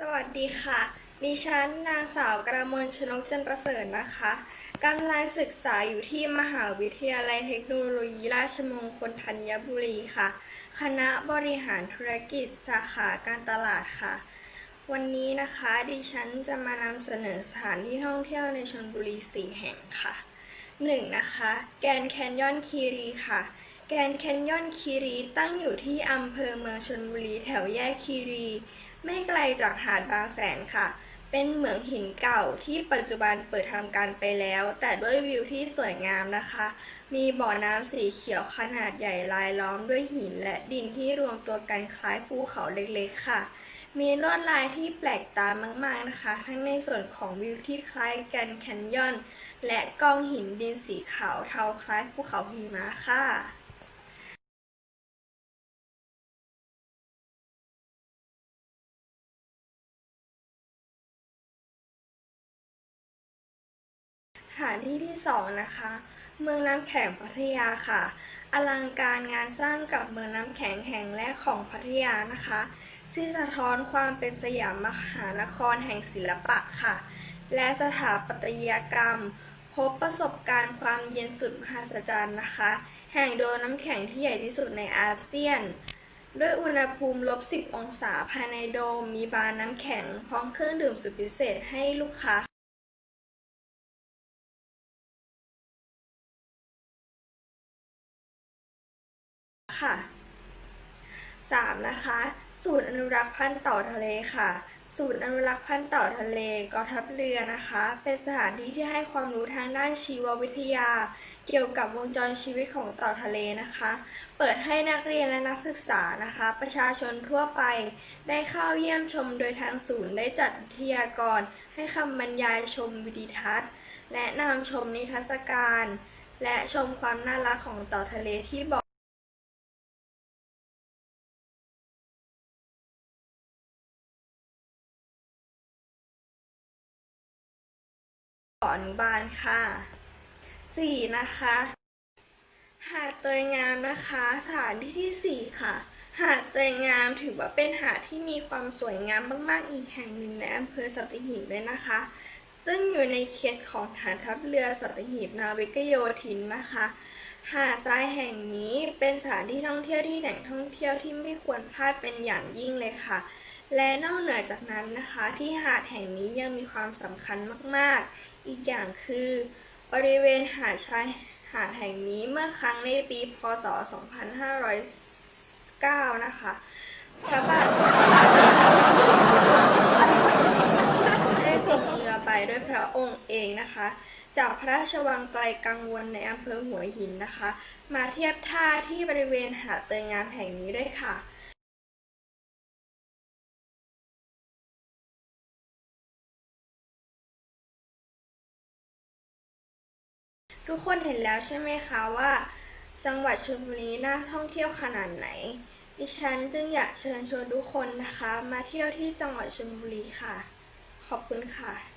สวัสดีค่ะ ดิฉันนางสาวกระมวลชนกจันประเสริฐนะคะกำลังศึกษาอยู่ที่มหาวิทยาลัยเทคโนโลยีราชมงคลธัญบุรีค่ะ คณะบริหารธุรกิจสาขาการตลาดค่ะ วันนี้นะคะดิฉันจะมานำเสนอสถานที่ท่องเที่ยวในชลบุรี 4 แห่งค่ะ 1. นะคะ แกนแคนยอนคีรีค่ะ แกรนด์แคนยอนคีรีตั้งอยู่ที่อำเภอเมืองชลบุรีแถวแยกคีรี ไม่ไกลจากหาดบางแสนค่ะ เป็นเหมืองหินเก่าที่ปัจจุบันเปิดทำการไปแล้ว แต่ด้วยวิวที่สวยงามนะคะ มีบ่อน้ำสีเขียวขนาดใหญ่ลายล้อมด้วยหินและดินที่รวมตัวกันคล้ายภูเขาเล็กๆค่ะ มีลวดลายที่แปลกตามากๆนะคะ ทั้งในส่วนของวิวที่คล้ายแกรนแคนยอน และกองหินดินสีขาวเทาคล้ายภูเขาหิมะค่ะ ถานที่ที่สองนะคะ เมืองน้ำแข็งพัทยาค่ะ อลังการงานสร้างกับเมืองน้ำแข็งแห่งแรกของพัทยานะคะที่สะท้อนความเป็นสยามมหานครแห่งศิลปะค่ะ และสถาปัตยกรรม พบประสบการณ์ความเย็นสุดมหัศจรรย์นะคะ แห่งโดมน้ำแข็งที่ใหญ่ที่สุดในอาเซียนด้วยอุณหภูมิลบ 10 องศาภายในโดม มีบาร์น้ำแข็ง พร้อมเครื่องดื่มสุดพิเศษให้ลูกค้า ค่ะ 3. นะคะศูนย์อนุรักษ์พันธุ์เต่าทะเลค่ะ ศูนย์อนุรักษ์พันธุ์เต่าทะเลกองทัพเรือนะคะ เป็นสถานที่ที่ให้ความรู้ทางด้านชีววิทยา เกี่ยวกับวงจรชีวิตของเต่าทะเลนะคะ เปิดให้นักเรียนและนักศึกษานะคะ ประชาชนทั่วไป ได้เข้าเยี่ยมชมโดยทางศูนย์ได้จัดวิทยากร ให้คำบรรยายชมวิดีทัศน์แนะนำชมนิทรรศการ และชมความน่ารักของเต่าทะเลที่บ่อ อนุบาลค่ะ 4. นะคะ หาดเตยงามนะคะสถานที่ที่ 4 ค่ะ หาดเตยงามถือว่าเป็นหาดที่มีความสวยงามมากๆอีกแห่งหนึ่งในอำเภอสัตหีบเลยนะคะ ซึ่งอยู่ในเขตของฐานทัพเรือสัตหีบนาวิกโยธินนะคะหาดทรายแห่งนี้เป็นสถานที่ท่องเที่ยวที่แหล่งท่องเที่ยวที่ไม่ควรพลาดเป็นอย่างยิ่งเลยค่ะ และนอกเหนือจากนั้นนะคะ ที่หาดแห่งนี้ยังมีความสำคัญมาก ๆ อีกอย่างคือ บริเวณหาดชายหาดแห่งนี้เมื่อครั้งในปี พศ 2509 นะคะพระบาทสมเด็จได้ส่งเรือไปด้วยพระองค์เองนะคะ จากพระราชวังไกลกังวลในอำเภอหัวหินนะคะ มาเทียบท่าที่บริเวณหาดเตยงามแห่งนี้ด้วยค่ะ ทุกคนเห็นแล้วใช่ไหมคะว่า จังหวัดชลบุรีน่าท่องเที่ยวขนาดไหน ดิฉันจึงอยากเชิญชวนทุกคนนะคะ มาเที่ยวที่จังหวัดชลบุรีค่ะ ขอบคุณค่ะ